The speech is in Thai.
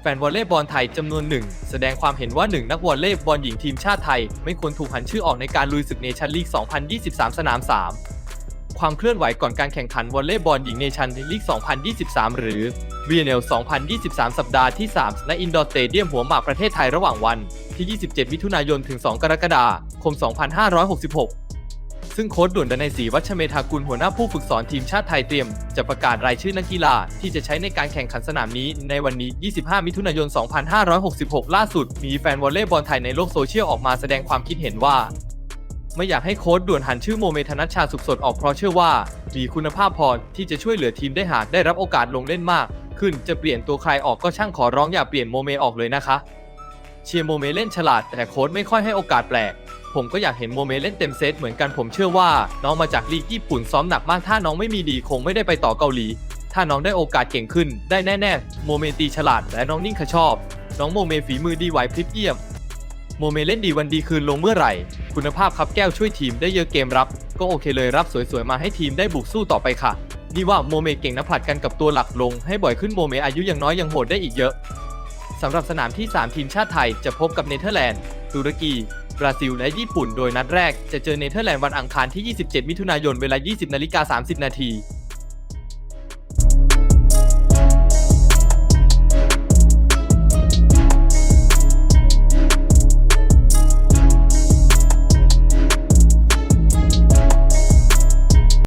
แฟนวอลเลย์บอลไทยจำนวนหนึ่งแสดงความเห็นว่าหนึ่งนักวอลเลย์บอลหญิงทีมชาติไทย ไม่ควรถูกหันชื่อออกในการลุยศึกเนชั่นลีก 2023 สนาม 3 ความเคลื่อนไหวก่อนการแข่งขันวอลเลย์บอลหญิงเนชั่นลีก 2023 หรือ VNL 2023 สัปดาห์ที่ 3 ณ อินดอร์สเตเดียมหัวหมากประเทศไทยระหว่างวันที่ 27 มิถุนายน ถึง 2 กรกฎาคม 2566 ซึ่งโค้ชด่วนดนัยศรีวัชเมธากุลหัวหน้าผู้ฝึกสอนทีมชาติไทยเตรียม จะประกาศรายชื่อนักกีฬา ที่จะใช้ในการแข่งขันสนามนี้ในวันนี้ 25 มิถุนายน 2566 ล่าสุด มีแฟนวอลเลย์บอลไทยในโลกโซเชียลออกมาแสดงความคิดเห็นว่าไม่อยากให้โค้ชด่วนหันชื่อโมเมธนัชชาสุขสดออกเพราะเชื่อว่ามีคุณภาพพอที่จะช่วยเหลือทีมได้หากได้รับโอกาสลงเล่นมาก ขึ้นจะเปลี่ยนตัวใครออกก็ช่างขอร้องอย่าเปลี่ยนโมเมออกเลยนะคะ เชียร์โมเมเล่นฉลาดแต่โค้ชไม่ค่อยให้โอกาสแปลก ผมก็อยากเห็นโมเมเล่นเต็มเซตเหมือนกันผมเชื่อว่าน้องมาจากลีกญี่ปุ่นซ้อมหนักมากถ้าน้องไม่มีดีคงไม่ได้ไปต่อเกาหลี ถ้าน้องได้โอกาสเก่งขึ้น ได้แน่ๆโมเมตีฉลาดและน้องนิ่งขชอบ น้องโมเมฝีมือดีไหวพริบเยี่ยมโมเมเล่นดีวันดีคืนลงเมื่อไหร่ คุณภาพครับแก้วช่วยทีมได้เยอะเกมรับ ก็โอเคเลยรับสวยๆมาให้ทีมได้บุกสู้ต่อไปค่ะนี่ว่าโมเมเก่งนะผลัดกันกับตัวหลักลง ให้บ่อยขึ้นโมเมอายุยังน้อยยังโหดได้อีกเยอะสำหรับสนามที่ 3 ทีมชาติไทยจะพบกับเนเธอร์แลนด์ตุรกี บราซิลและญี่ปุ่นโดยนัดแรกจะเจอเนเธอร์แลนด์วันอังคารที่ 27 มิถุนายนเวลา 20นาฬิกา30 นาที